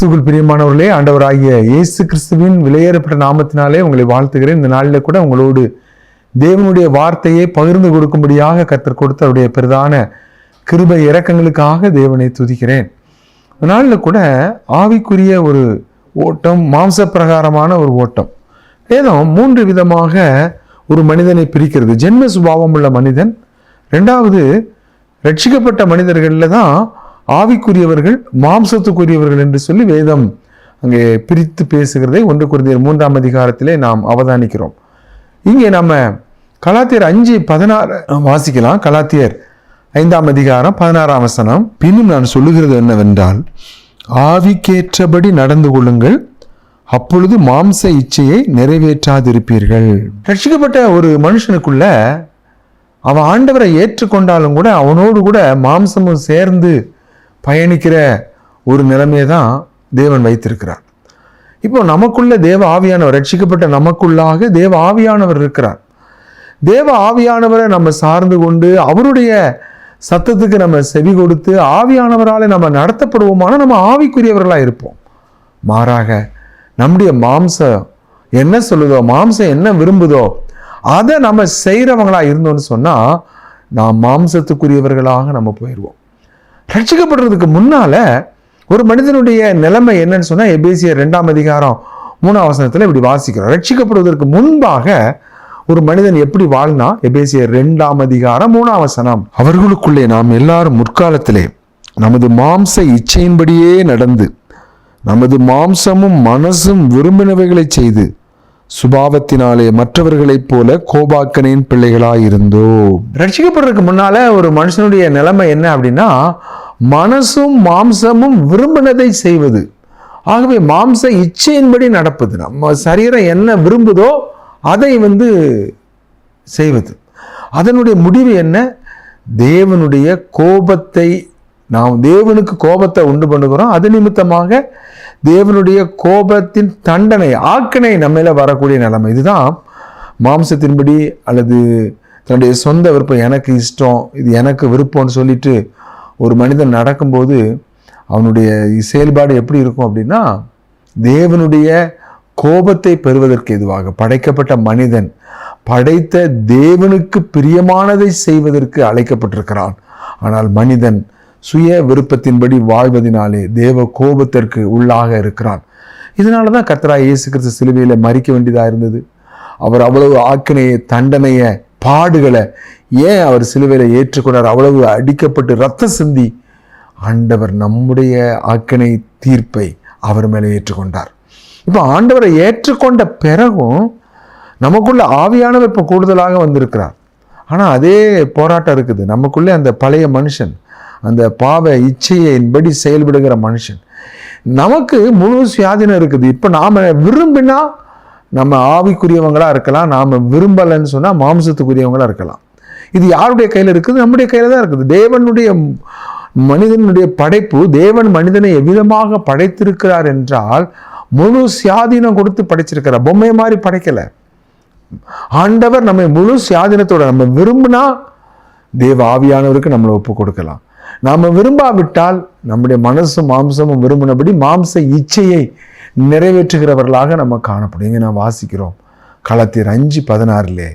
கிறிஸ்துக்குள் பிரியமானவர்களே ஆண்டவராகிய இயேசு கிறிஸ்துவின் விலையேறப்பட்ட நாமத்தினாலே உங்களை வாழ்த்துகிறேன். இந்த நாளில் கூட உங்களோடு தேவனுடைய வார்த்தையை பகிர்ந்து கொடுக்கும்படியாக கத்தர் கொடுத்த அவருடைய பிரதான கிருபை இரக்கங்களுக்காக தேவனை துதிக்கிறேன். இந்த நாளில் கூட ஆவிக்குரிய ஒரு ஓட்டம் மாம்ச பிரகாரமான ஒரு ஓட்டம். வேதம் மூன்று விதமாக ஒரு மனிதனை பிரிக்கிறது. ஜென்ம சுபாவம் உள்ள மனிதன் ரெண்டாவது ரட்சிக்கப்பட்ட மனிதர்களில் தான் ஆவிக்குரியவர்கள் மாம்சத்துக்குரியவர்கள் என்று சொல்லி வேதம் அங்கே பிரித்து பேசுகிறதை ஒன்று குருந்தியர் மூன்றாம் அதிகாரத்திலே நாம் அவதானிக்கிறோம். இங்கே நம்ம கலாத்தியர் அஞ்சு பதினாறு வாசிக்கலாம். கலாத்தியர் ஐந்தாம் அதிகாரம் பதினாறாம் வசனம். பின்னும் நான் சொல்லுகிறது என்னவென்றால் ஆவிக்கேற்றபடி நடந்து கொள்ளுங்கள். அப்பொழுது மாம்ச இச்சையை நிறைவேற்றாதிருப்பீர்கள். ரட்சிக்கப்பட்ட ஒரு மனுஷனுக்குள்ள அவன் ஆண்டவரை ஏற்றுக்கொண்டாலும் கூட அவனோடு கூட மாம்சமும் சேர்ந்து பயணிக்கிற ஒரு நிலைமையை தான் தேவன் வைத்திருக்கிறார். இப்போ நமக்குள்ள தேவ ஆவியானவர் ரட்சிக்கப்பட்ட நமக்குள்ளாக தேவ ஆவியானவர் இருக்கிறார். தேவ ஆவியானவரை நம்ம சார்ந்து கொண்டு அவருடைய சத்தத்துக்கு நம்ம செவி கொடுத்து ஆவியானவரால் நம்ம நடத்தப்படுவோமான நம்ம ஆவிக்குரியவர்களாக இருப்போம். மாறாக நம்முடைய மாம்சம் என்ன சொல்லுதோ மாம்சம் என்ன விரும்புதோ அதை நம்ம செய்கிறவங்களாக இருந்தோம்னு சொன்னால் நாம் மாம்சத்துக்குரியவர்களாக நம்ம போயிடுவோம் ரட்சிக்கப்படுறதுக்கு முன்னால் ஒரு மனிதனுடைய நிலைமை என்னன்னு சொன்னால் எபேசியர் ரெண்டாம் அதிகாரம் மூணாம் வசனத்தில் இப்படி வாசிக்கிறோம் ரட்சிக்கப்படுவதற்கு முன்பாக ஒரு மனிதன் எப்படி வாழ்னா? எபேசியர் ரெண்டாம் அதிகாரம் மூணாம் வசனம். அவர்களுக்குள்ளே நாம் எல்லாரும் முற்காலத்திலே நமது மாம்ச இச்சையின்படியே நடந்து நமது மாம்சமும் மனசும் விரும்பினவைகளை செய்து சுபாவத்தினாலே மற்றவர்களைப் போல கோபாக்கனின் பிள்ளைகளாயிருந்தோ. ரட்சிக்கப்படுறதுக்கு முன்னால ஒரு மனுஷனுடைய நிலைமை என்ன அப்படின்னா மனசும் மாம்சமும் விரும்பினதை செய்வது. ஆகவே மாம்ச இச்சையின்படி நடப்பது. நம்ம சரீரம் என்ன விரும்புதோ அதை வந்து செய்வது. அதனுடைய முடிவு என்ன? தேவனுடைய கோபத்தை நாம் தேவனுக்கு கோபத்தை உண்டு பண்ணுகிறோம். அது நிமித்தமாக தேவனுடைய கோபத்தின் தண்டனை ஆக்கணை நம்மள வரக்கூடிய நிலைமை. இதுதான் மாம்சத்தின்படி அல்லது தன்னுடைய சொந்த விருப்பம் எனக்கு இஷ்டம் இது எனக்கு விருப்பம்னு சொல்லிட்டு ஒரு மனிதன் நடக்கும்போது அவனுடைய செயல்பாடு எப்படி இருக்கும் அப்படின்னா தேவனுடைய கோபத்தை பெறுவதற்கு எதுவாக? படைக்கப்பட்ட மனிதன் படைத்த தேவனுக்கு பிரியமானதை செய்வதற்கு அழைக்கப்பட்டிருக்கிறான். ஆனால் மனிதன் சுய விருப்பத்தின்படி வாழ்வதினாலே தேவ கோபத்திற்கு உள்ளாக இருக்கிறான். இதனால தான் கத்ரா இயேசு கிறிஸ்து சிலுவையில் மறிக்க வேண்டியதாக இருந்தது. அவர் அவ்வளவு ஆக்கினையை தண்டனையை பாடுகளை ஏன் அவர் சிலுவையில் ஏற்றுக்கொண்டார்? அவ்வளவு அடிக்கப்பட்டு ரத்த சிந்தி ஆண்டவர் நம்முடைய ஆக்கினை தீர்ப்பை அவர் மேலே ஏற்றுக்கொண்டார். இப்போ ஆண்டவரை ஏற்றுக்கொண்ட பிறகும் நமக்குள்ள ஆவியானவர் இப்போ கூடுதலாக வந்திருக்கிறார். ஆனால் அதே போராட்டம் இருக்குது. நமக்குள்ளே அந்த பழைய மனுஷன் அந்த பாவ இச்சையின்படி செயல்படுகிற மனுஷன். நமக்கு முழு சுயாதீனம் இருக்குது. இப்போ நாம் விரும்பினா நம்ம ஆவிக்குரியவங்களாக இருக்கலாம் நாம் விரும்பலைன்னு சொன்னால் மாம்சத்துக்குரியவங்களாக இருக்கலாம். இது யாருடைய கையில் இருக்குது? நம்முடைய கையில் தான் இருக்குது. தேவனுடைய மனிதனுடைய படைப்பு தேவன் மனிதனை எவ்விதமாக படைத்திருக்கிறார் என்றால் முழு சுயாதீனம் கொடுத்து படைச்சிருக்கிறார். பொம்மை மாதிரி படைக்கலை. ஆண்டவர் நம்மை முழு சுயாதீனத்தோட நம்ம விரும்பினா தேவ ஆவியானவருக்கு நம்மளை ஒப்பு கொடுக்கலாம். நாம் விரும்பாவிட்டால் நம்முடைய மனசும் மாம்சமும் விரும்பினபடி மாம்ச இச்சையை நிறைவேற்றுகிறவர்களாக நம்ம காணப்படும். இங்கே நான் வாசிக்கிறோம். களத்தில் அஞ்சு பதினாறுலே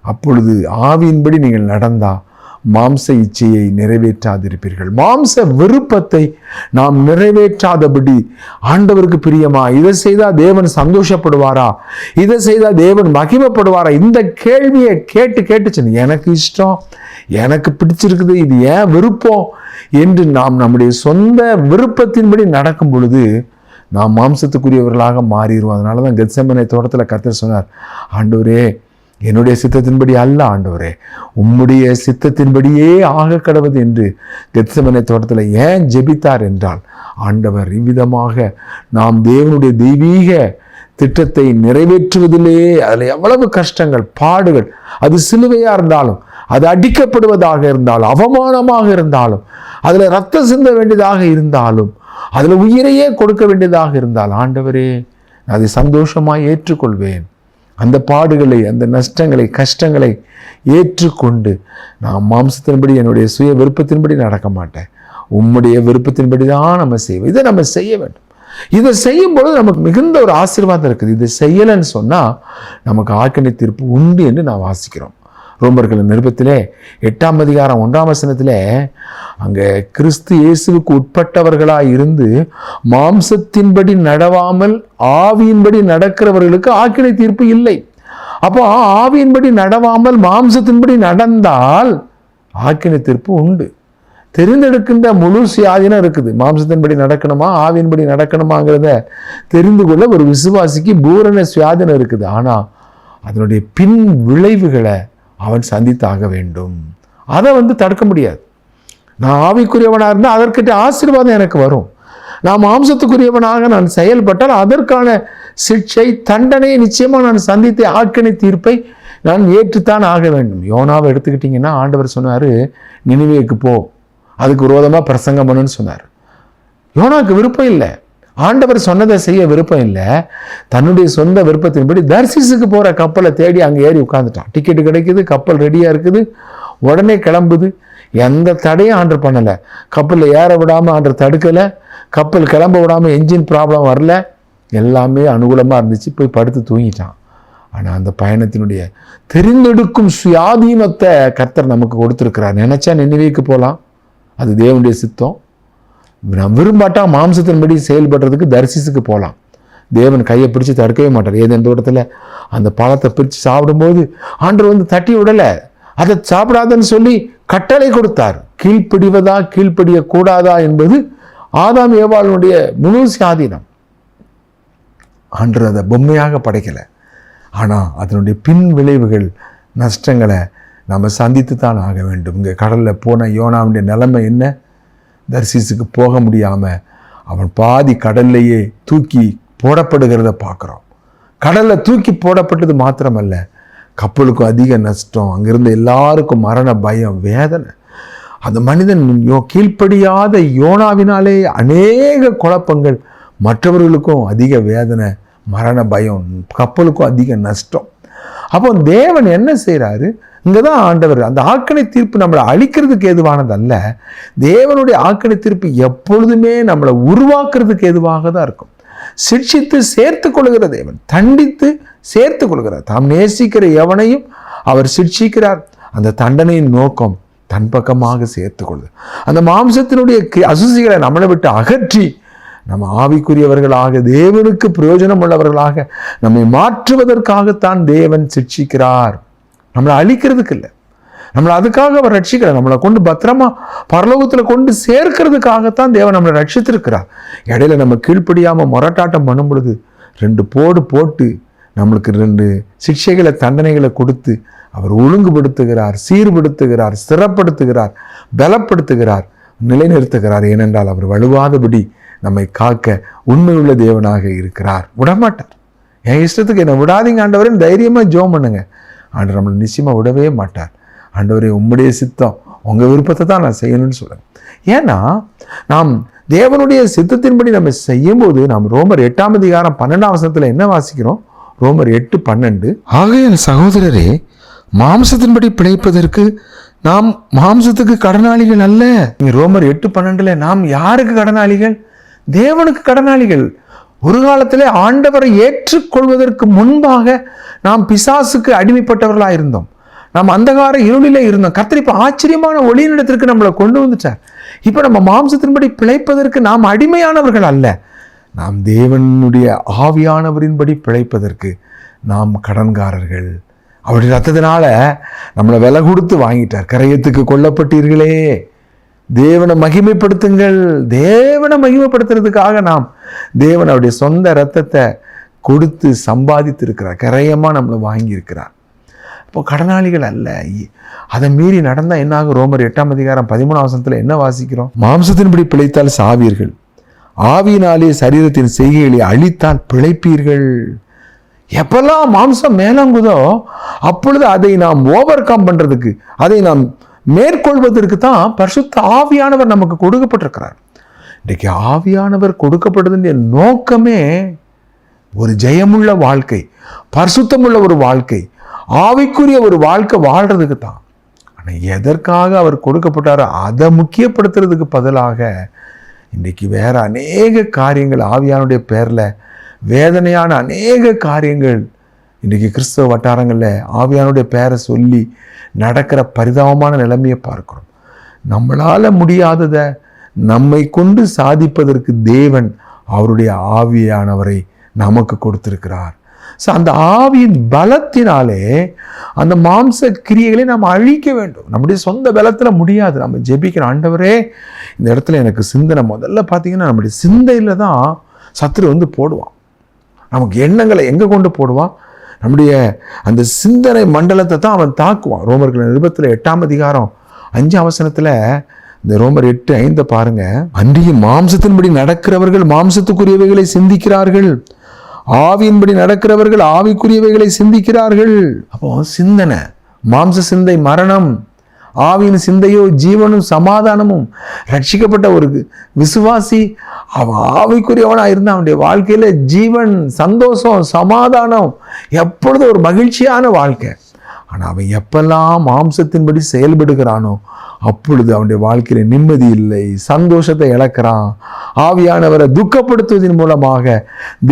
அப்பொழுது ஆவியின்படி நீங்கள் நடந்தா மாம்ச இச்சையை நிறைவேற்றாதிருப்பீர்கள். மாம்ச விருப்பத்தை நாம் நிறைவேற்றாதபடி ஆண்டவருக்கு பிரியமா? இதை செய்தால் தேவன் சந்தோஷப்படுவாரா? இதை செய்தால் தேவன் மகிமைப்படுவாரா? இந்த கேள்வியை கேட்டு கேட்டுச்சு எனக்கு இஷ்டம் எனக்கு பிடிச்சிருக்குது இது ஏன் விருப்பம்? என்று நாம் நம்முடைய சொந்த விருப்பத்தின்படி நடக்கும் பொழுது நாம் மாம்சத்துக்குரியவர்களாக மாறிடுவோம். அதனால தான் கெத்சமனை தோட்டத்தில் கத்தர் சொன்னார் ஆண்டவரே என்னுடைய சித்தத்தின்படி அல்ல ஆண்டவரே. உம்முடைய சித்தத்தின்படியே ஆக கடவுது என்று கெத்சமனை தோட்டத்தில் ஏன் ஜெபித்தார் என்றால் ஆண்டவர் இவ்விதமாக நாம் தேவனுடைய தெய்வீக திட்டத்தை நிறைவேற்றுவதிலே அதில் எவ்வளவு கஷ்டங்கள் பாடுகள் அது சிலுவையாக இருந்தாலும் அது அடிக்கப்படுவதாக இருந்தாலும் அவமானமாக இருந்தாலும் அதில் ரத்தம் சிந்த வேண்டியதாக இருந்தாலும் அதில் உயிரையே கொடுக்க வேண்டியதாக இருந்தால் ஆண்டவரே அதை சந்தோஷமாக ஏற்றுக்கொள்வேன். அந்த பாடுகளை அந்த நஷ்டங்களை கஷ்டங்களை ஏற்றுக்கொண்டு நான் மாம்சத்தின்படி என்னுடைய சுய விருப்பத்தின்படி நடக்க மாட்டேன். உம்முடைய விருப்பத்தின்படி தான் நம்ம செய்வோம். இதை நம்ம செய்ய வேண்டும். இதை செய்யும்பொழுது நமக்கு மிகுந்த ஒரு ஆசீர்வாதம் இருக்குது. இதை செய்யலைன்னு சொன்னால் நமக்கு ஆக்கணி தீர்ப்பு உண்டு என்று நான் வாசிக்கிறோம். ரோமர்கள் நிருபத்திலே எட்டாம் அதிகாரம் ஒன்றாம் வசனத்திலே அங்கே கிறிஸ்து இயேசுவுக்கு உட்பட்டவர்களாக இருந்து மாம்சத்தின்படி நடவாமல் ஆவியின்படி நடக்கிறவர்களுக்கு ஆக்கினை தீர்ப்பு இல்லை. அப்போ ஆவியின்படி நடவாமல் மாம்சத்தின்படி நடந்தால் ஆக்கினை தீர்ப்பு உண்டு. தெரிந்தெடுக்கின்ற முழு சுயாதீனம் இருக்குது. மாம்சத்தின்படி நடக்கணுமா ஆவியின்படி நடக்கணுமாங்கிறத தெரிந்து கொள்ள ஒரு விசுவாசிக்கு பூரண சுயாதீனம் இருக்குது. ஆனால் அதனுடைய பின் விளைவுகளை அவன் சந்தித்தாக வேண்டும். அதை வந்து தடுக்க முடியாது. நான் ஆவிக்குரியவனாக இருந்தால் அதற்கிட்ட ஆசீர்வாதம் எனக்கு வரும். நான் மாம்சத்துக்குரியவனாக நான் செயல்பட்டால் அதற்கான சிக்ஷை தண்டனையை நிச்சயமாக நான் சந்தித்த ஆக்கணி தீர்ப்பை நான் ஏற்றுத்தான் ஆக வேண்டும். யோனாவை எடுத்துக்கிட்டிங்கன்னா ஆண்டவர் சொன்னார் நினைவேக்கு போ. அதுக்கு விரோதமாக பிரசங்கம் பண்ணுன்னு சொன்னார். யோனாவுக்கு விருப்பம் இல்லை. ஆண்டவர் சொன்னதை செய்ய விருப்பம் இல்லை. தன்னுடைய சொந்த விருப்பத்தின்படி தர்சிஸுக்கு போகிற கப்பலை தேடி அங்கே ஏறி உட்காந்துட்டான் டிக்கெட்டு கிடைக்குது கப்பல் ரெடியாக இருக்குது உடனே கிளம்புது. எந்த தடையும் ஆர்டர் பண்ணலை. கப்பலில் ஏற விடாமல் ஆர்டர் தடுக்கலை. கப்பல் கிளம்ப விடாமல் என்ஜின் ப்ராப்ளம் வரல. எல்லாமே அனுகூலமாக இருந்துச்சு. போய் படுத்து தூங்கிட்டான். ஆனால் அந்த பயணத்தினுடைய தெரிந்தெடுக்கும் சுயாதீனத்தை கர்த்தர் நமக்கு கொடுத்துருக்கிறார். நினச்சா நினைவுக்கு போகலாம் அது தேவனுடைய சித்தம். நான் விரும்பாட்டா மாம்சத்தின்படி செயல்படுறதுக்கு தரிசிசுக்கு போகலாம் தேவன் கையை பிடிச்சி தடுக்கவே மாட்டார். ஏதேன் தோட்டத்தில் அந்த பழத்தை பிரித்து சாப்பிடும்போது ஆண்டவர் வந்து தட்டி விடலை. அதை சாப்பிடாதன்னு சொல்லி கட்டளை கொடுத்தார். கீழ்ப்பிடிவதா கீழ்ப்படிய கூடாதா என்பது ஆதாம் ஏவாளனுடைய முழு சாதீனம் ஆண்டர் அதை பொம்மையாக படைக்கலை. ஆனால் அதனுடைய பின் விளைவுகள் நஷ்டங்களை நம்ம சந்தித்து தான் ஆக வேண்டும். இங்கே கடலில் போன யோனாவுடைய நிலைமை என்ன? தர்சிஸுக்கு போக முடியாமல் அவன் பாதி கடல்லையே தூக்கி போடப்படுகிறத பார்க்குறோம். கடலில் தூக்கி போடப்பட்டது மாத்திரமல்ல கப்பலுக்கும் அதிக நஷ்டம் அங்கிருந்த எல்லாருக்கும் மரண பயம் வேதனை. அந்த மனிதன் யோ கீழ்ப்படியாத யோனாவினாலே அநேக குழப்பங்கள் மற்றவர்களுக்கும் அதிக வேதனை மரண பயம் கப்பலுக்கும் அதிக நஷ்டம். அப்போ தேவன் என்ன செய்கிறாரு இங்கே தான் ஆண்டவர் அந்த ஆக்கணை தீர்ப்பு நம்மளை அழிக்கிறதுக்கு ஏதுவானது அல்ல தேவனுடைய ஆக்கணை தீர்ப்பு எப்பொழுதுமே நம்மளை உருவாக்குறதுக்கு ஏதுவாக தான் இருக்கும். சிக்ஷித்து சேர்த்து கொள்கிற தேவன் தண்டித்து சேர்த்து கொள்கிறார். தாம் நேசிக்கிற எவனையும் அவர் சிக்ஷிக்கிறார் அந்த தண்டனையின் நோக்கம் தன் பக்கமாக சேர்த்து கொள்ளுது அந்த மாம்சத்தினுடைய கி- அசுசிகளை நம்மளை விட்டு அகற்றி நம்ம ஆவிக்குரியவர்களாக தேவனுக்கு பிரயோஜனம் உள்ளவர்களாக நம்மை மாற்றுவதற்காகத்தான் தேவன் சிக்ஷிக்கிறார் நம்மளை அழிக்கிறதுக்கு இல்லை நம்மளை அதுக்காக அவர் ரட்சிக்கிறார் நம்மளை கொண்டு பத்திரமா பரலோகத்தில் கொண்டு சேர்க்கிறதுக்காகத்தான் தேவன் நம்மளை ரட்சித்திருக்கிறார். இடையில நம்ம கீழ்ப்படியாமல் மொரட்டாட்டம் பண்ணும் பொழுது ரெண்டு போடு போட்டு நம்மளுக்கு ரெண்டு சிக்ஷைகளை தண்டனைகளை கொடுத்து அவர் ஒழுங்குபடுத்துகிறார் சீர்படுத்துகிறார் ஸ்திரப்படுத்துகிறார் பலப்படுத்துகிறார் நிலைநிறுத்துகிறார். ஏனென்றால் அவர் வலுவாதபடி நம்மை காக்க உண்மையுள்ள தேவனாக இருக்கிறார். விடமாட்டார். என் இஷ்டத்துக்கு என்னை விடாதீங்க ஆண்டவரேன்னு தைரியமாக ஜோம் பண்ணுங்க. ஆண்டவர் நம்மளை நிச்சயமாக விடவே மாட்டார். ஆண்டவரே உம்முடைய சித்தம் உங்கள் விருப்பத்தை தான் நான் செய்யணும்னு சொல்லுவேன் ஏன்னா நாம் தேவனுடைய சித்தத்தின்படி நம்ம செய்யும்போது நாம் ரோமர் எட்டாம் அதிகாரம் பன்னெண்டாம் வசனத்தில் என்ன வாசிக்கிறோம்? ரோமர் எட்டு பன்னெண்டு. ஆகையால் சகோதரரே மாம்சத்தின்படி பிழைப்பதற்கு நாம் மாம்சத்துக்கு கடனாளிகள் அல்ல. ரோமர் எட்டு பன்னெண்டுல நாம் யாருக்கு கடனாளிகள்? தேவனுக்கு கடனாளிகள். ஒரு காலத்திலே ஆண்டவரை ஏற்றுக்கொள்வதற்கு முன்பாக நாம் பிசாசுக்கு அடிமைப்பட்டவர்களாக இருந்தோம். நாம் அந்தகார இருளிலே இருந்தோம். கர்த்தர் இப்போ ஆச்சரியமான ஒளியினிடத்திற்கு நம்மளை கொண்டு வந்துட்டார். இப்போ நம்ம மாம்சத்தின்படி பிழைப்பதற்கு நாம் அடிமையானவர்கள் அல்ல. நாம் தேவனுடைய ஆவியானவரின்படி பிழைப்பதற்கு நாம் கடன்காரர்கள். அவருடைய ரத்தத்தினால நம்மளை விலை கொடுத்து வாங்கிட்டார். கரையத்துக்கு கொல்லப்பட்டீர்களே. தேவனை மகிமைப்படுத்துங்கள். தேவனை மகிமைப்படுத்துறதுக்காக நாம் தேவனுடைய சொந்த ரத்தத்தை கொடுத்து சம்பாதித்திருக்கிறார். கரையமாக நம்மளை வாங்கியிருக்கிறார். இப்போ கடனாளிகள் அல்ல. அதை மீறி நடந்தால் என்னாகும்? ரோமர் எட்டாம் அதிகாரம் பதிமூணாம் வசனத்தில் என்ன வாசிக்கிறோம்? மாம்சத்தின்படி பிழைத்தால் சாவீர்கள். ஆவியினாலே சரீரத்தின் செய்கைகளை அழித்தால் பிழைப்பீர்கள். எப்பெல்லாம் மாம்சம் மேலங்குதோ அப்பொழுது அதை நாம் ஓவர் கம் பண்ணுறதுக்கு அதை நாம் மேற்கொள்வதற்கு தான் பரிசுத்த ஆவியானவர் நமக்கு கொடுக்கப்பட்டிருக்கிறார். இன்றைக்கு ஆவியானவர் கொடுக்கப்படுதுன்ற நோக்கமே ஒரு ஜெயமுள்ள வாழ்க்கை பரிசுத்தமுள்ள ஒரு வாழ்க்கை ஆவிக்குரிய ஒரு வாழ்க்கை வாழ்கிறதுக்கு தான். ஆனால் எதற்காக அவர் கொடுக்கப்பட்டாரோ அதை முக்கியப்படுத்துறதுக்கு பதிலாக இன்றைக்கு வேற அநேக காரியங்கள் ஆவியானுடைய பேரில் வேதனையான அநேக காரியங்கள் இன்றைக்கி கிறிஸ்தவ வட்டாரங்களில் ஆவியானுடைய பேரை சொல்லி நடக்கிற பரிதாபமான நிலைமையை பார்க்குறோம். நம்மளால் முடியாததை நம்மை கொண்டு சாதிப்பதற்கு தேவன் அவருடைய ஆவியானவரை நமக்கு கொடுத்திருக்கிறார். ஸோ அந்த ஆவியின் பலத்தினாலே அந்த மாம்ச கிரியைகளை நாம் அழிக்க வேண்டும். நம்முடைய சொந்த பலத்தில் முடியாது. நம்ம ஜெபிக்கிற ஆண்டவரே இந்த இடத்துல எனக்கு சிந்தனை. முதல்ல பார்த்தீங்கன்னா நம்முடைய சிந்தையில் தான் சத்துரு வந்து போடுவான். நமக்கு எண்ணங்களை எங்கே கொண்டு போடுவான்? நம்முடைய அந்த சிந்தனை மண்டலத்தை தான் அவன் தாக்குவான். ரோமர்கள் நிருபத்தில் எட்டாம் அதிகாரம் அஞ்சு அவசரத்தில் இந்த ரோமர் எட்டு ஐந்தை பாருங்க. அன்றியும் மாம்சத்தின்படி நடக்கிறவர்கள் மாம்சத்துக்குரியவைகளை சிந்திக்கிறார்கள். ஆவியின்படி நடக்கிறவர்கள் ஆவிக்குரியவைகளை சிந்திக்கிறார்கள். அப்போ சிந்தனை மாம்ச சிந்தை மரணம் ஆவியின் சிந்தையோ ஜீவனும் சமாதானமும் ரட்சிக்கப்பட்ட ஒரு விசுவாசி அவன் ஆவிக்குரியவனாக இருந்த அவனுடைய வாழ்க்கையில் ஜீவன் சந்தோஷம் சமாதானம் எப்பொழுதும் ஒரு மகிழ்ச்சியான வாழ்க்கை. ஆனால் அவன் எப்பெல்லாம் மாம்சத்தின்படி செயல்படுகிறானோ அப்பொழுது அவனுடைய வாழ்க்கையில் நிம்மதி இல்லை சந்தோஷத்தை இழக்கிறான். ஆவியானவரை துக்கப்படுத்துவதன் மூலமாக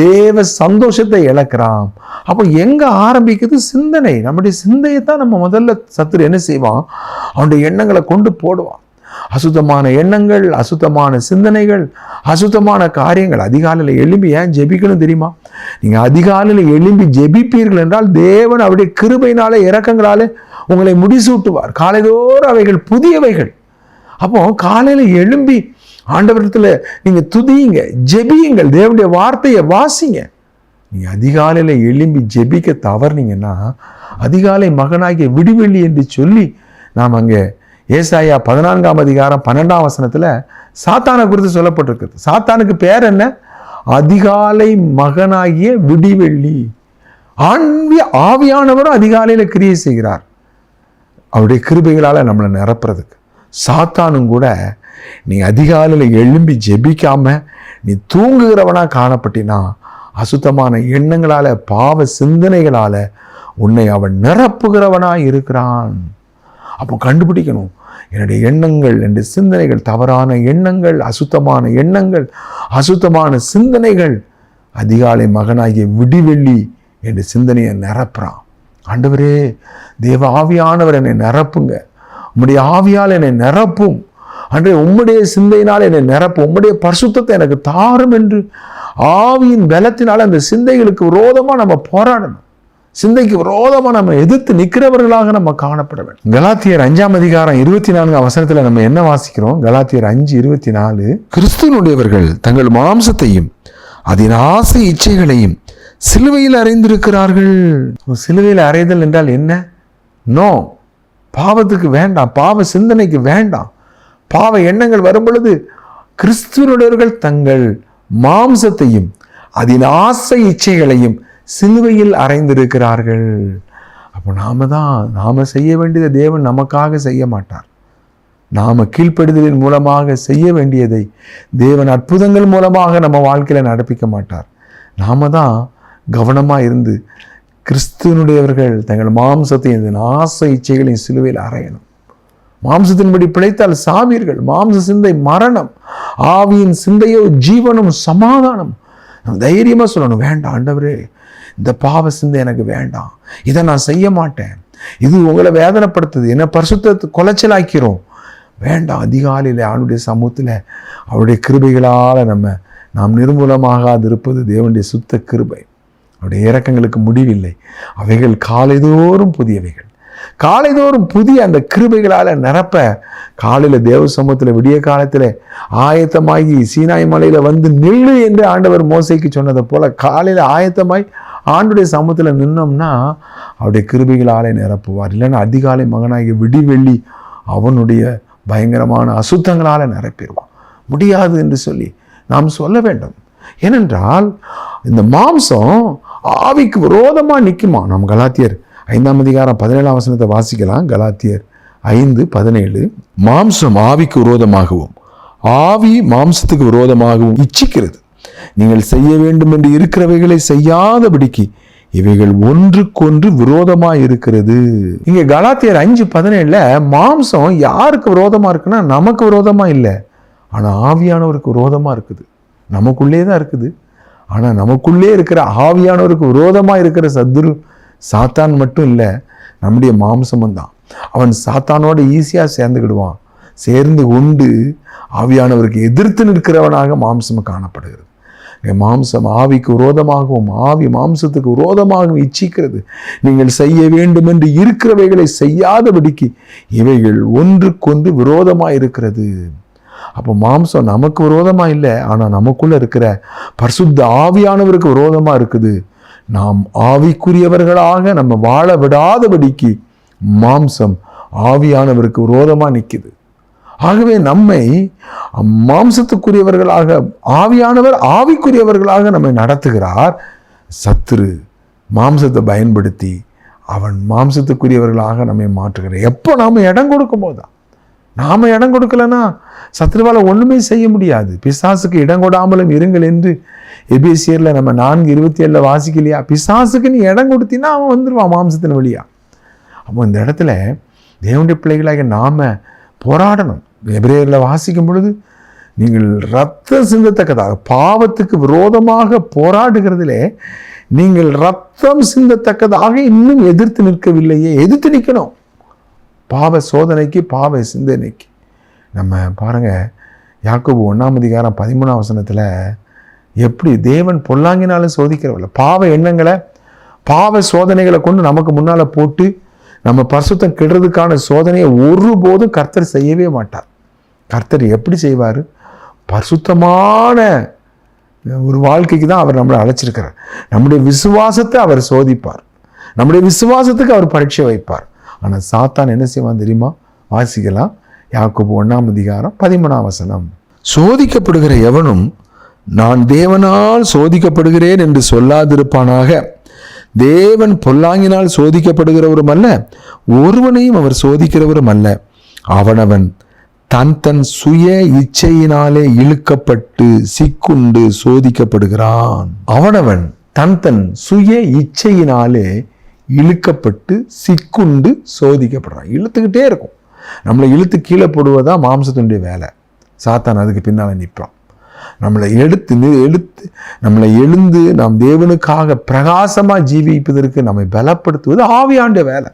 தேவ சந்தோஷத்தை இழக்கிறான். அப்போ எங்கே ஆரம்பிக்குது சிந்தனை? நம்முடைய சிந்தையை தான் நம்ம முதல்ல சத்துரு என்ன செய்வான்? அவனுடைய எண்ணங்களை கொண்டு போடுவான். அசுத்தமான எண்ணங்கள் அசுத்தமான சிந்தனைகள் அசுத்தமான காரியங்கள். அதிகாலையில் எழும்பி ஏன் ஜெபிக்கணும் தெரியுமா? நீங்கள் அதிகாலையில் எழும்பி ஜெபிப்பீர்கள் என்றால் தேவன் அவருடைய கிருபையினாலே இறக்கங்களாலே உங்களை முடிசூட்டுவார். காலைதோறும் அவைகள் புதியவைகள். அப்போ காலையில் எழும்பி ஆண்டவரத்தில் நீங்கள் துதியுங்க ஜெபியுங்கள். தேவனுடைய வார்த்தையை வாசிங்க. நீங்கள் அதிகாலையில் எழும்பி ஜெபிக்க தவறுனீங்கன்னா அதிகாலை மகனாகிய விடுவெளி என்று சொல்லி நாம் அங்கே ஏசாயா பதினான்காம் அதிகாரம் பன்னெண்டாம் வசனத்தில் சாத்தானை குறித்து சொல்லப்பட்டிருக்கிறது சாத்தானுக்கு பேர் என்ன? அதிகாலை மகனாகிய விடிவெள்ளி. ஆன்மீ ஆவியானவரும் அதிகாலையில் கிரியை செய்கிறார். அவருடைய கிருபைகளால் நம்மளை நிரப்புறதுக்கு. சாத்தானும் கூட நீ அதிகாலையில் எழும்பி ஜெபிக்காம நீ தூங்குகிறவனா காணப்பட்டினா அசுத்தமான எண்ணங்களால பாவ சிந்தனைகளால உன்னை அவன் நிரப்புகிறவனா இருக்கிறான். அப்போ கண்டுபிடிக்கணும். என்னுடைய எண்ணங்கள் என்னுடைய சிந்தனைகள் தவறான எண்ணங்கள் அசுத்தமான எண்ணங்கள் அசுத்தமான சிந்தனைகள். அதிகாலை மகனாகிய விடிவெள்ளி என்ற சிந்தனையை நிரப்புறான். ஆண்டவரே தேவ ஆவியானவர் என்னை நிரப்புங்க. உம்முடைய ஆவியால் என்னை நிரப்பும். அன்றே உம்முடைய சிந்தையினால் என்னை நிரப்பும். உம்முடைய பரிசுத்தத்தை எனக்கு தாரும் என்று ஆவியின் பலத்தினால் அந்த சிந்தைகளுக்கு விரோதமாக நம்ம போராடணும். சிந்தைக்கு விரோதமாக நம்ம எதிர்த்து நிற்கிறவர்களாக நம்ம காணப்பட வேண்டும். கலாத்தியர் அஞ்சாம் அதிகாரம் இருபத்தி நான்கு அவசரத்தில் நம்ம என்ன வாசிக்கிறோம்? கலாத்தியர் அஞ்சு இருபத்தி நாலு கிறிஸ்துவனுடையவர்கள் தங்கள் மாம்சத்தையும் அதன் ஆசை இச்சைகளையும் சிலுவையில் அறைந்திருக்கிறார்கள். சிலுவையில் அறைதல் என்றால் என்ன? நோ பாவத்துக்கு வேண்டாம். பாவ சிந்தனைக்கு வேண்டாம். பாவ எண்ணங்கள் வரும் பொழுது கிறிஸ்துவனுடையவர்கள் தங்கள் மாம்சத்தையும் அதன் ஆசை இச்சைகளையும் சிலுவையில் அறைந்திருக்கிறார்கள். அப்போ நாம தான் நாம செய்ய வேண்டியதை தேவன் நமக்காக செய்ய மாட்டார். நாம கீழ்ப்படுதலின் மூலமாக செய்ய வேண்டியதை தேவன் அற்புதங்கள் மூலமாக நம்ம வாழ்க்கையில் நடப்பிக்க மாட்டார். நாம தான் கவனமாக இருந்து கிறிஸ்துவனுடையவர்கள் தங்கள் மாம்சத்தை இந்த ஆசை இச்சைகளையும் சிலுவையில் அறையணும். மாம்சத்தின்படி பிழைத்தால் சாவீர்கள். மாம்ச சிந்தை மரணம். ஆவியின் சிந்தையோ ஜீவனும் சமாதானம். நம்ம தைரியமாக சொல்லணும் வேண்டாம் ஆண்டவரே இந்த பாவ சிந்தை எனக்கு வேண்டாம். இதை நான் செய்ய மாட்டேன். இது உங்களை வேதனைப்படுத்துது. என்ன பரிசுத்தத்தை குலைச்சலாக்கிறோம். வேண்டாம். அதிகாலையில் அவனுடைய சமூகத்தில் அவருடைய கிருபைகளால் நம்ம நாம் நிர்மூலமாகாது இருப்பது தேவனுடைய சுத்த கிருபை. அவருடைய இறக்கங்களுக்கு முடிவில்லை. அவைகள் காலைதோறும் புதியவைகள். காலைதோறும் புதிய அந்த கிருபைகளால் நிரப்ப காலையில் தேவ சமூகத்தில் விடிய காலத்தில் ஆயத்தமாகி சீனாய் மலையில் வந்து நில்லு என்று ஆண்டவர் மோசைக்கு சொன்னதை போல காலையில் ஆயத்தமாய் ஆண்டுடைய சமூகத்தில் நின்னோம்னா அவருடைய கிருபைகளாலே நிரப்புவார். இல்லைன்னா அதிகாலை மகனாகிய விடிவெள்ளி அவனுடைய பயங்கரமான அசுத்தங்களால் நிரப்பிடுவான். முடியாது என்று சொல்லி நாம் சொல்ல வேண்டும். ஏனென்றால் இந்த மாம்சம் ஆவிக்கு விரோதமாக நிற்குமா நம்ம கலாத்தியர் ஐந்தாம் அதிகாரம் பதினேழாம் வசனத்தை வாசிக்கலாம். கலாத்தியர் ஐந்து பதினேழு. மாம்சம் ஆவிக்கு விரோதமாகவும் ஆவி மாம்சத்துக்கு விரோதமாகவும் இச்சிக்கிறது. நீங்கள் செய்ய வேண்டும் என்று இருக்கிறவைகளை செய்யாதபடிக்கு இவைகள் ஒன்றுக்கொன்று விரோதமாக இருக்கிறது இங்கே கலாத்தியர் அஞ்சு பதினேழில் மாம்சம் யாருக்கு விரோதமாக இருக்குன்னா நமக்கு விரோதமாக இல்லை. ஆனால் ஆவியானவருக்கு விரோதமாக இருக்குது. நமக்குள்ளே தான் இருக்குது. ஆனால் நமக்குள்ளே இருக்கிற ஆவியானவருக்கு விரோதமாக இருக்கிற சத்துரு சாத்தான் மட்டும் இல்லை நம்முடைய மாம்சமும் தான். அவன் சாத்தானோட ஈஸியாக சேர்ந்துக்கிடுவான் சேர்ந்து கொண்டு ஆவியானவருக்கு எதிர்த்து நிற்கிறவனாக மாம்சம் காணப்படுகிறது. மாம்சம் ஆவிக்கு விரோதமாகவும் ஆவி மாம்சத்துக்கு விரோதமாகவும் இச்சிக்கிறது. நீங்கள் செய்ய வேண்டும் என்று இருக்கிறவைகளை செய்யாதபடிக்கு இவைகள் ஒன்றுக்கொன்று விரோதமாக இருக்கிறது. அப்போ மாம்சம் நமக்கு விரோதமாக இல்லை ஆனால் நமக்குள்ளே இருக்கிற பரிசுத்த ஆவியானவருக்கு விரோதமாக இருக்குது. நாம் ஆவிக்குரியவர்களாக நம்ம வாழ விடாதபடிக்கு மாம்சம் ஆவியானவருக்கு விரோதமாக நிற்குது ஆகவே நம்மை மாம்சத்துக்குரியவர்களாக ஆவியானவர் ஆவிக்குரியவர்களாக நம்மை நடத்துகிறார். சத்துரு மாம்சத்தை பயன்படுத்தி அவன் மாம்சத்துக்குரியவர்களாக நம்மை மாற்றுகிறார். எப்போ நாம் இடம் கொடுக்கும்போது தான் நாம் இடம் கொடுக்கலனா? சத்ருவால ஒன்றுமே செய்ய முடியாது. பிசாசுக்கு இடம் கொடாமலும் இருங்கள் என்று எபிசியரில் நம்ம நான்கு இருபத்தி ஏழில் வாசிக்கலையா? பிசாசுக்கு நீ இடம் கொடுத்தீன்னா அவன் வந்துடுவான் மாம்சத்தின் வழியா. அப்போ இந்த இடத்துல தேவனுடைய பிள்ளைகளாக நாம் போராடணும். எபிரேயரில் வாசிக்கும் பொழுது நீங்கள் ரத்தம் சிந்தத்தக்கதாக பாவத்துக்கு விரோதமாக போராடுகிறதிலே நீங்கள் ரத்தம் சிந்தத்தக்கதாக இன்னும் எதிர்த்து நிற்கவில்லையே. எதிர்த்து நிற்கணும். பாவ சோதனைக்கு பாவ சிந்தனைக்கு. நம்ம பாருங்க யாக்கோபு ஒன்றாம் அதிகாரம் பதிமூணாம் வசனத்தில் எப்படி தேவன் பொல்லாங்கினாலும் சோதிக்கிறவல்ல பாவ எண்ணங்களை பாவ சோதனைகளை கொண்டு நமக்கு முன்னால் போட்டு நம்ம பரிசுத்தம் கெடுறதுக்கான சோதனையை ஒருபோதும் கர்த்தர் செய்யவே மாட்டார். கர்த்தர் எப்படி செய்வார்? பரிசுத்தமான ஒரு வாழ்க்கைக்கு தான் அவர் நம்மளை அழைச்சிருக்கிறார். நம்முடைய விசுவாசத்தை அவர் சோதிப்பார். நம்முடைய விசுவாசத்துக்கு அவர் பரீட்சை வைப்பார். ஆனால் சாத்தான் என்ன செய்வான் தெரியுமா? வாசிக்கலாம். யாக்கோபு ஒன்றாம் அதிகாரம் பதிமூணாம் வசனம். சோதிக்கப்படுகிற எவனும் நான் தேவனால் சோதிக்கப்படுகிறேன் என்று சொல்லாதிருப்பானாக. தேவன் பொல்லாங்கினால் சோதிக்கப்படுகிறவரும் அல்ல ஒருவனையும் அவர் சோதிக்கிறவரும் அல்ல. அவனவன் தன் தன் சுய இச்சையினாலே இழுக்கப்பட்டு சிக்குண்டு சோதிக்கப்படுகிறான். அவனவன் தன் தன் சுய இச்சையினாலே இழுக்கப்பட்டு சிக்குண்டு சோதிக்கப்படுறான் இழுத்துக்கிட்டே இருக்கும். நம்மளை இழுத்து கீழே போடுவதா மாம்சத்தினுடைய வேலை. சாத்தான் அதுக்கு பின்னால் நிற்பான். நம்மளை எடுத்து எடுத்து நம்மளை எழுந்து நாம் தேவனுக்காக பிரகாசமாக ஜீவிப்பதற்கு நம்மை பலப்படுத்துவது ஆவியாண்ட வேலை.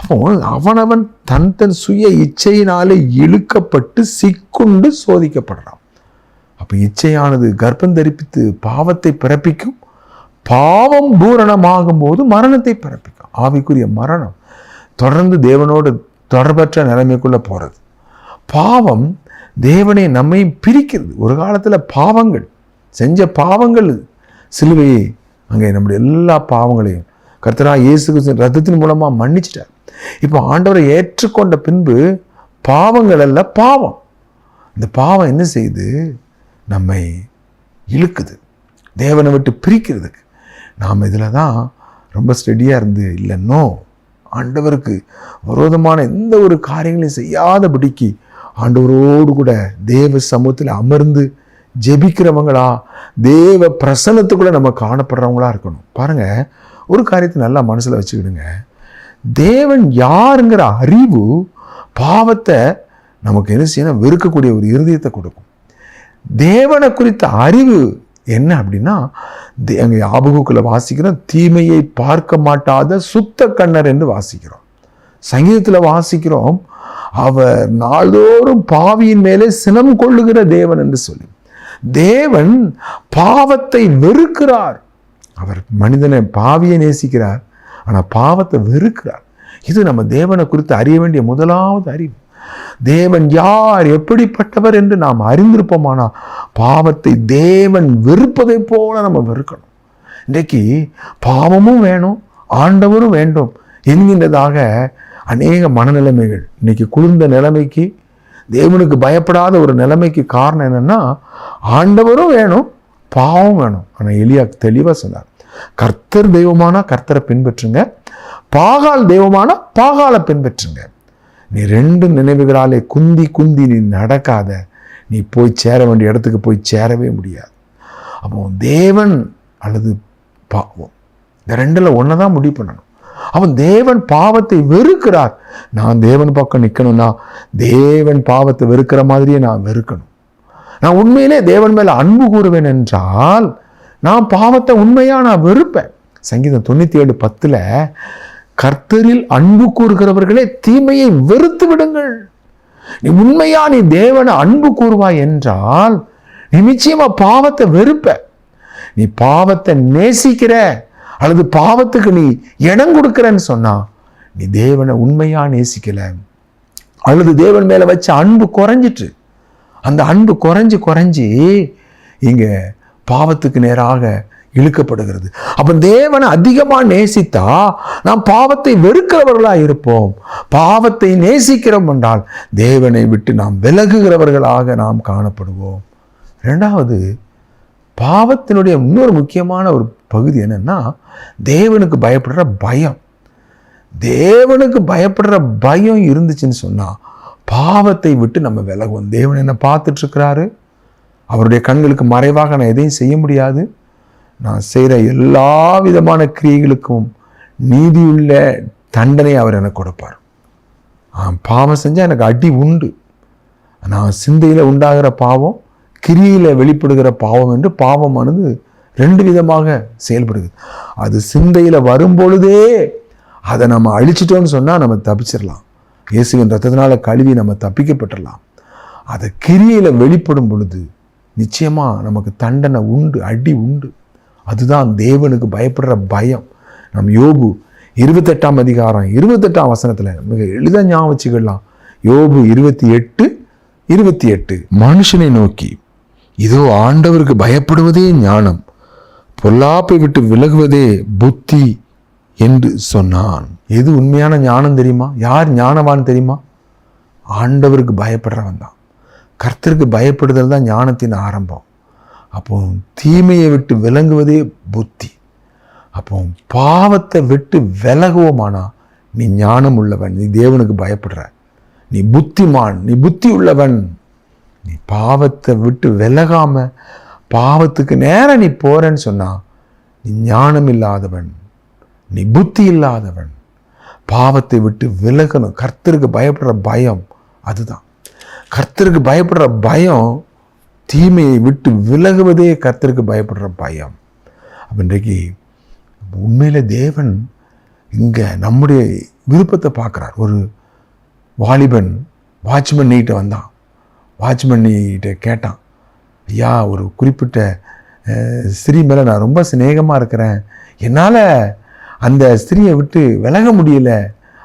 அப்போ அவனவன் தன் தன் சுய இச்சையினாலே இழுக்கப்பட்டு சிக்குண்டு சோதிக்கப்படுறான். அப்போ இச்சையானது கர்ப்பம் தரிப்பித்து பாவத்தை பிறப்பிக்கும். பாவம் பூரணமாகும் போது மரணத்தை பிறப்பிக்கும். ஆவிக்குரிய மரணம் தொடர்ந்து தேவனோடு தொடர்பற்ற நிலைமைக்குள்ளே போகிறது பாவம் தேவனை நம்மை பிரிக்கிறது. ஒரு காலத்தில் பாவங்கள் செஞ்ச பாவங்கள் சிலுவையே அங்கே நம்முடைய எல்லா பாவங்களையும் கர்த்தரா இயேசு ரத்தத்தின் மூலமாக மன்னிச்சிட்டார். இப்போ ஆண்டவரை ஏற்றுக்கொண்ட பின்பு பாவங்கள் அல்ல பாவம். இந்த பாவம் என்ன செய்யுது நம்மை இழுக்குது. தேவனை விட்டு பிரிக்கிறதுக்கு. நாம் இதில் தான் ரொம்ப ஸ்டெடியாக இருந்து இல்லைன்னோ ஆண்டவருக்கு விரோதமான எந்த ஒரு காரியங்களையும் செய்யாதபடிக்கு ஆண்டவரோடு கூட தேவ சமூகத்தில் அமர்ந்து ஜெபிக்கிறவங்களா தேவ பிரசனத்துக்குள்ளே நம்ம காணப்படுறவங்களா இருக்கணும். பாருங்க ஒரு காரியத்தை நல்லா மனசில் வச்சுக்கிடுங்க. தேவன் யாருங்கிற அறிவு பாவத்தை நமக்கு என்ன செய்யணும் வெறுக்கக்கூடிய ஒரு இருதயத்தை கொடுக்கும். தேவனை குறித்த அறிவு என்ன அப்படின்னா தே- அங்கே வாசிக்கிறோம் தீமையை பார்க்க மாட்டாத சுத்த கண்ணர் என்று வாசிக்கிறோம். சங்கீதத்தில் வாசிக்கிறோம் அவர் நாள்தோறும் பாவியின் மேலே சினம் கொள்ளுகிற தேவன் என்று சொல்லி. தேவன் பாவத்தை வெறுக்கிறார். அவர் மனிதனை பாவியை நேசிக்கிறார் ஆனால் பாவத்தை வெறுக்கிறார். இது நம்ம தேவனை குறித்து அறிய வேண்டிய முதலாவது அறிவு. தேவன் யார் எப்படிப்பட்டவர் என்று நாம் அறிந்திருப்போமானா? பாவத்தை தேவன் வெறுப்பதைப் போல நம்ம வெறுக்கணும். இன்றைக்கு பாவமும் வேணும் ஆண்டவரும் வேண்டும் என்கின்றதாக அநேக மனநிலைமைகள். இன்னைக்கு குளிர்ந்த நிலைமைக்கு தேவனுக்கு பயப்படாத ஒரு நிலைமைக்கு காரணம் என்னன்னா ஆண்டவரும் வேணும் பாவம் வேணும். ஆனால் எளியா தெளிவாக சொன்னார் கர்த்தர் தெய்வமானா கர்த்தரை பின்பற்றுங்க பாகால் தெய்வமானா பாகாலை பின்பற்றுங்க. நீ ரெண்டு நினைவுகளாலே குந்தி குந்தி நீ நடக்காத. நீ போய் சேர வேண்டிய இடத்துக்கு போய் சேரவே முடியாது. அப்போ தேவன் அல்லது பாவம் இந்த ரெண்டில் ஒன்று தான் முடிவு பண்ணணும். அவன் தேவன் பாவத்தை வெறுக்கிறார். நான் தேவன் பக்கம் நிற்கணும்னா தேவன் பாவத்தை வெறுக்கிற மாதிரியே நான் வெறுக்கணும். நான் உண்மையிலே தேவன் மேலே அன்பு கூறுவேன் என்றால் நான் பாவத்தை உண்மையாக நான் வெறுப்பேன். சங்கீதம் தொண்ணூற்றி ஏழு பத்தில் கர்த்தரில் அன்பு கூறுகிறவர்களே தீமையை வெறுத்து விடுங்கள் நீ உண்மையா நீ தேவனை அன்பு கூறுவாய் என்றால் நீ நிச்சயமா பாவத்தை வெறுப்ப. நீ பாவத்தை நேசிக்கிற அல்லது பாவத்துக்கு நீ இடம் கொடுக்கிறன்னு சொன்னா நீ தேவனை உண்மையா நேசிக்கல. அல்லது தேவன் மேல வச்ச அன்பு குறைஞ்சிட்டு அந்த அன்பு குறைஞ்சு குறைஞ்சி இங்க பாவத்துக்கு நேராக இழுக்கப்படுகிறது. அப்போ தேவனை அதிகமாக நேசித்தா நாம் பாவத்தை வெறுக்கிறவர்களாக இருப்போம். பாவத்தை நேசிக்கிறோம் என்றால் தேவனை விட்டு நாம் விலகுகிறவர்களாக நாம் காணப்படுவோம். ரெண்டாவது பாவத்தினுடைய இன்னொரு முக்கியமான ஒரு பகுதி என்னென்னா தேவனுக்கு பயப்படுற பயம். தேவனுக்கு பயப்படுற பயம் இருந்துச்சுன்னு சொன்னால் பாவத்தை விட்டு நம்ம விலகுவோம். தேவன் என்ன பார்த்துட்ருக்கிறாரு அவருடைய கண்களுக்கு மறைவாக நான் எதையும் செய்ய முடியாது. நான் செய்கிற எல்லா விதமான கிரியைகளுக்கும் நீதியுள்ள தண்டனை அவர் எனக்கு கொடுப்பார். நான் பாவம் செஞ்சால் எனக்கு அடி உண்டு. நான் சிந்தையில் உண்டாகிற பாவம் கிரியில் வெளிப்படுகிற பாவம் என்று பாவமானது ரெண்டு விதமாக செயல்படுது. அது சிந்தையில் வரும்பொழுதே அதை நம்ம அழிச்சிட்டோம்னு சொன்னால் நம்ம தப்பிச்சிடலாம். இயேசுவின் ரத்தத்தினால் கழுவி நம்ம தப்பிக்கப்பட்டுடலாம். அதை கிரியில் வெளிப்படும் பொழுது நிச்சயமாக நமக்கு தண்டனை உண்டு அடி உண்டு. அதுதான் தேவனுக்கு பயப்படுற பயம். நம் யோபு இருபத்தெட்டாம் அதிகாரம் இருபத்தெட்டாம் வசனத்தில் மிக எளிதாக ஞாபகம் யோபு இருபத்தி எட்டு இருபத்தி எட்டு. மனுஷனை நோக்கி இதோ ஆண்டவருக்கு பயப்படுவதே ஞானம் பொல்லாப்பை விட்டு விலகுவதே புத்தி என்று சொன்னான். எது உண்மையான ஞானம் தெரியுமா? யார் ஞானவான் தெரியுமா? ஆண்டவருக்கு பயப்படுறவன் தான். கர்த்தருக்கு பயப்படுதல் தான் ஞானத்தின் ஆரம்பம். அப்போ தீமையை விட்டு விலங்குவதே புத்தி. அப்போ பாவத்தை விட்டு விலகுவோமானா நீ ஞானம் உள்ளவன் நீ தேவனுக்கு பயப்படுற. நீ புத்திமான் நீ புத்தி உள்ளவன். நீ பாவத்தை விட்டு விலகாம பாவத்துக்கு நேரம் நீ போறேன்னு சொன்னா நீ ஞானம் இல்லாதவன் நீ புத்தி இல்லாதவன். பாவத்தை விட்டு விலகணும். கர்த்தருக்கு பயப்படுற பயம் அதுதான். கர்த்தருக்கு பயப்படுற பயம் தீமையை விட்டு விலகுவதே கர்த்தருக்கு பயப்படுற பயம். அப்போ இன்றைக்கு உண்மையில் தேவன் இங்கே நம்முடைய விருப்பத்தை பார்க்குறார். ஒரு வாலிபன் வாட்ச்மேன் நீட்ட வந்தான். வாட்ச்மேன் நீட்ட கேட்டான் ஐயா ஒரு குறிப்பிட்ட ஸ்திரீ மேலே நான் ரொம்ப சிநேகமாக இருக்கிறேன். என்னால் அந்த ஸ்திரியை விட்டு விலக முடியல.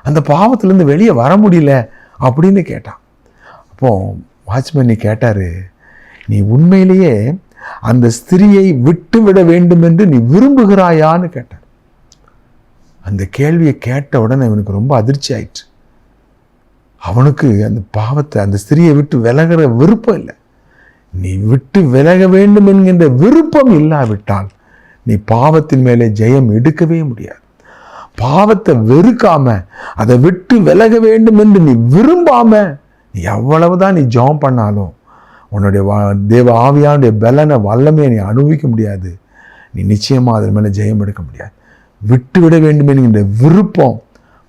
அந்த பாவத்துலேருந்து வெளியே வர முடியல. அப்படின்னு கேட்டான். அப்போது வாட்ச்மேன் நீ கேட்டார் நீ உண்மையிலேயே அந்த ஸ்திரியை விட்டு விட வேண்டும் என்று நீ விரும்புகிறாயான்னு கேட்டார். அந்த கேள்வியை கேட்ட உடனே அவனுக்கு ரொம்ப அதிர்ச்சி ஆயிடுச்சு அவனுக்கு அந்த பாவத்தை அந்த ஸ்திரியை விட்டு விலகிற விருப்பம் இல்லை. நீ விட்டு விலக வேண்டும் என்கின்ற விருப்பம் இல்லாவிட்டால் நீ பாவத்தின் மேலே ஜெயம் எடுக்கவே முடியாது. பாவத்தை வெறுக்காம அதை விட்டு விலக வேண்டும் என்று நீ விரும்பாம நீ எவ்வளவுதான் நீ ஜெபம் பண்ணாலும் உன்னுடைய வா- தேவ ஆவியானுடைய பலனை வல்லமையை நீ அனுபவிக்க முடியாது. நீ நிச்சயமாக அதன் மேலே ஜெயம் எடுக்க முடியாது. விட்டு விட வேண்டும் என்கின்ற விருப்பம்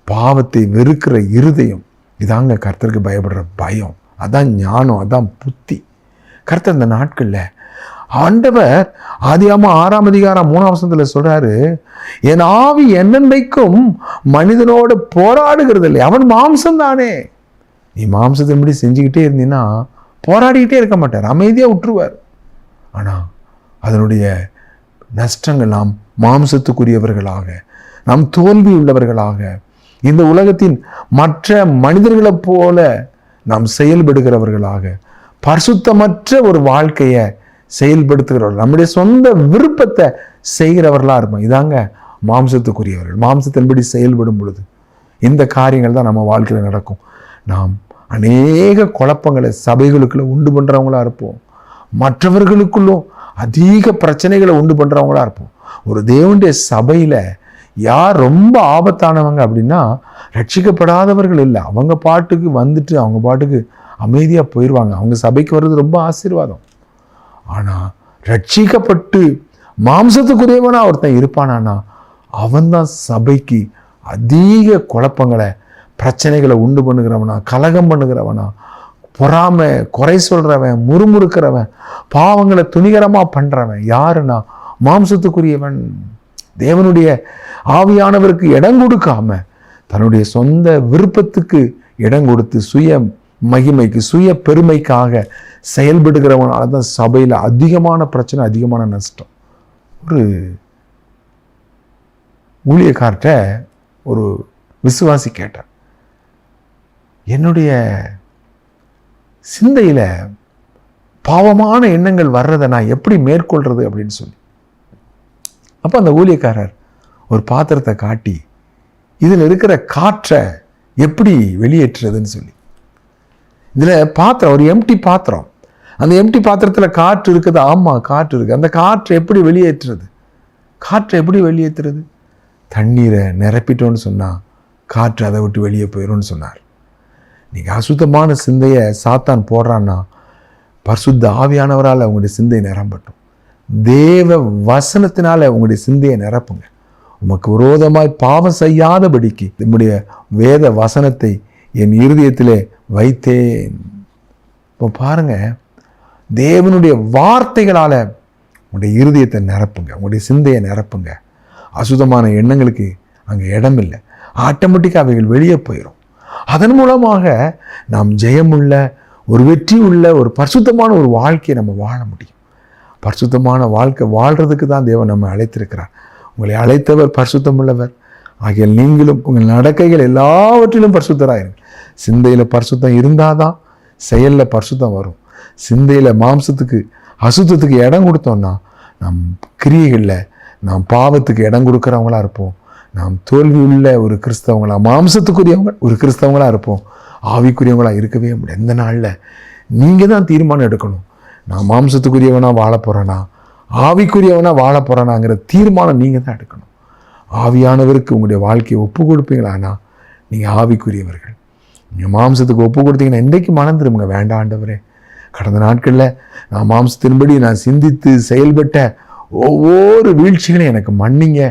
பாவத்தை வெறுக்கிற இருதயம். இதாங்க கர்த்தருக்கு பயப்படுற பயம். அதான் ஞானம் அதான் புத்தி. கர்த்தர் இந்த நாட்களில் ஆண்டவர் ஆதியாம ஆறாம் அதிகாரம் மூணாம் சொல்கிறாரு என் ஆவி என்னென்னைக்கும் மனிதனோடு போராடுகிறது இல்லை அவன் மாம்சம் தானே நீ மாம்சத்தின்படி செஞ்சுக்கிட்டே இருந்தீன்னா போராடிக்கிட்டே இருக்க மாட்டார். அமைதியாக விட்டுருவார் ஆனால் அதனுடைய நஷ்டங்கள் நாம் மாம்சத்துக்குரியவர்களாக நாம் தோல்வி உள்ளவர்களாக இந்த உலகத்தின் மற்ற மனிதர்களைப் போல நாம் செயல்படுகிறவர்களாக பரிசுத்தமற்ற ஒரு வாழ்க்கையை செயல்படுத்துகிறவர்கள் நம்முடைய சொந்த விருப்பத்தை செய்கிறவர்களாக இருப்போம். இதாங்க மாம்சத்துக்குரியவர்கள். மாம்சத்தின்படி செயல்படும் பொழுது இந்த காரியங்கள் தான் நம்ம வாழ்க்கையில் நடக்கும். நாம் அநேக குழப்பங்களை சபைகளுக்குள்ள உண்டு பண்ணுறவங்களா இருப்போம். மற்றவர்களுக்குள்ளும் அதிக பிரச்சனைகளை உண்டு பண்ணுறவங்களா இருப்போம். ஒரு தேவனுடைய சபையில் யார் ரொம்ப ஆபத்தானவங்க அப்படின்னா ரட்சிக்கப்படாதவர்கள் இல்லை. அவங்க பாட்டுக்கு வந்துட்டு அவங்க பாட்டுக்கு அமைதியாக போயிடுவாங்க அவங்க சபைக்கு வர்றது ரொம்ப ஆசீர்வாதம். ஆனால் ரட்சிக்கப்பட்டு மாம்சத்துக்குரியவனாக ஒருத்தன் இருப்பானானா அவன்தான் சபைக்கு அதிக குழப்பங்களை பிரச்சனைகளை உண்டு பண்ணுகிறவனா கலகம் பண்ணுகிறவனா பொறாமை குறை சொல்கிறவன் முறுமுறுக்கிறவன் பாவங்களை துணிகரமாக பண்ணுறவன் யாருன்னா மாம்சத்துக்குரியவன். தேவனுடைய ஆவியானவருக்கு இடம் கொடுக்காம தன்னுடைய சொந்த விருப்பத்துக்கு இடம் கொடுத்து சுய மகிமைக்கு சுய பெருமைக்காக செயல்படுகிறவனால தான் சபையில் அதிகமான பிரச்சனை அதிகமான நஷ்டம். ஒரு ஊழியக்கார்ட்ட ஒரு விசுவாசி கேட்டார். என்னுடைய சிந்தையில் பாவமான எண்ணங்கள் வர்றதை நான் எப்படி மேற்கொள்றது அப்படின்னு சொல்லி. அப்போ அந்த ஊழியக்காரர் ஒரு பாத்திரத்தை காட்டி இதில் இருக்கிற காற்றை எப்படி வெளியேற்றுறதுன்னு சொல்லி. இதில் பாத்திரம் ஒரு எம்டி பாத்திரம். அந்த எம்டி பாத்திரத்தில் காற்று இருக்குது. ஆமாம் காற்று இருக்குது அந்த காற்றை எப்படி வெளியேற்றுறது? காற்றை எப்படி வெளியேற்றுறது? தண்ணீரை நிரப்பிட்டோன்னு சொன்னால் காற்று அதை விட்டு வெளியே போயிடும்னு சொன்னார். நீங்கள் அசுத்தமான சிந்தையை சாத்தான் போடுறான்னா பரிசுத்த ஆவியானவரால் உங்களுடைய சிந்தை நிரம்பட்டும். தேவ வசனத்தினால் உங்களுடைய சிந்தையை நிரப்புங்க. உமக்கு விரோதமாய் பாவம் செய்யாதபடிக்கு நம்முடைய வேத வசனத்தை என் இருதயத்திலே வைத்தேன். இப்போ பாருங்க தேவனுடைய வார்த்தைகளால் உங்களுடைய இருதயத்தை நிரப்புங்க உங்களுடைய சிந்தையை நிரப்புங்க. அசுத்தமான எண்ணங்களுக்கு அங்கே இடமில்லை. ஆட்டோமேட்டிக்காக அவைகள் வெளியே போயிடும் அதன் மூலமாக நாம் ஜெயமுள்ள ஒரு வெற்றி உள்ள ஒரு பரிசுத்தமான ஒரு வாழ்க்கையை நம்ம வாழ முடியும். பரிசுத்தமான வாழ்க்கை வாழ்கிறதுக்கு தான் தேவன் நம்ம அழைத்திருக்கிறார். உங்களை அழைத்தவர் பரிசுத்தமுள்ளவர். ஆகிய நீங்களும் உங்கள் நடக்கைகள் எல்லாவற்றிலும் பரிசுத்தராயிருங்க சிந்தையில் பரிசுத்தம் இருந்தால் தான் செயலில் பரிசுத்தம் வரும். சிந்தையில் மாம்சத்துக்கு அசுத்தத்துக்கு இடம் கொடுத்தோம்னா நம் கிரியைகளில் நாம் பாவத்துக்கு இடம் கொடுக்குறவங்களா இருப்போம். நாம் தோல்வி உள்ள ஒரு கிறிஸ்தவங்களா மாம்சத்துக்குரியவங்க ஒரு கிறிஸ்தவங்களா இருப்போம். ஆவிக்குரியவங்களா இருக்கவே முடியாது. எந்த நாளில் நீங்கள் தான் தீர்மானம் எடுக்கணும். நான் மாம்சத்துக்குரியவனா வாழ போகிறேனா ஆவிக்குரியவனா வாழ போகிறேனாங்கிற தீர்மானம் நீங்கள் தான் எடுக்கணும். ஆவியானவருக்கு உங்களுடைய வாழ்க்கையை ஒப்பு கொடுப்பீங்களானா நீங்கள் ஆவிக்குரியவர்கள். நீங்கள் மாம்சத்துக்கு ஒப்பு கொடுத்தீங்கன்னா இன்றைக்கு மனம் திரும்புங்க. வேண்டாம் ஆண்டவரே. கடந்த நாட்களில் நான் மாம்சத்தின்படி நான் சிந்தித்து செயல்பட்ட ஒவ்வொரு வீழ்ச்சிகளையும் எனக்கு மன்னிங்க.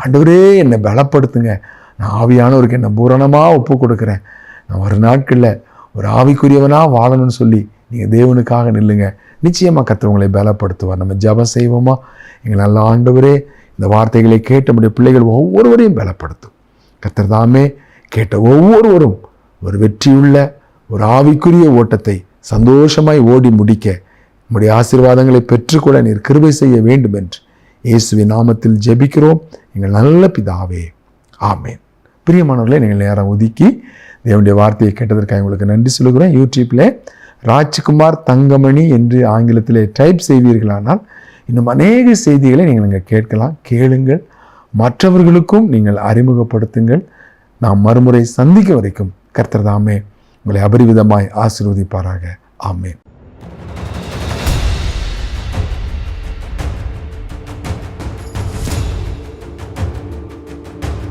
ஆண்டவரே என்னை பலப்படுத்துங்க. நான் ஆவியானவருக்கு என்னை பூரணமாக ஒப்பு கொடுக்குறேன் நான் ஒரு நாட்களில் ஒரு ஆவிக்குரியவனாக வாழணும்னு சொல்லி நீங்கள் தேவனுக்காக நில்லுங்க. நிச்சயமாக கத்தவங்களை பலப்படுத்துவார். நம்ம ஜெபம் செய்வோமா? எங்கள் நல்ல ஆண்டவரே இந்த வார்த்தைகளை கேட்ட நம்முடைய பிள்ளைகள் ஒவ்வொருவரையும் பலப்படுத்தும். கத்தர் தாமே கேட்ட ஒவ்வொருவரும் ஒரு வெற்றியுள்ள ஒரு ஆவிக்குரிய ஓட்டத்தை சந்தோஷமாய் ஓடி முடிக்க நம்முடைய ஆசீர்வாதங்களை பெற்றுக்கொள்ள நீர் கிருபை செய்ய வேண்டும் என்று இயேசுவின் நாமத்தில் ஜெபிக்கிறோம். எங்கள் நல்ல பிதாவே ஆமேன். பிரியமானவர்களே நீங்கள் நேரம் ஒதுக்கி தேவனுடைய வார்த்தையை கேட்டதற்காக உங்களுக்கு நன்றி சொல்கிறேன் யூடியூப்பில் ராஜ்குமார் தங்கமணி என்று ஆங்கிலத்திலே டைப் செய்வீர்களானால் இன்னும் அநேக செய்திகளை நீங்கள் இங்கே கேட்கலாம். கேளுங்கள். மற்றவர்களுக்கும் நீங்கள் அறிமுகப்படுத்துங்கள். நாம் மறுமுறை சந்திக்க வரைக்கும் கர்த்தர் தாமே உங்களை அபரிவிதமாய் ஆசீர்வதிப்பாராக. ஆமேன்.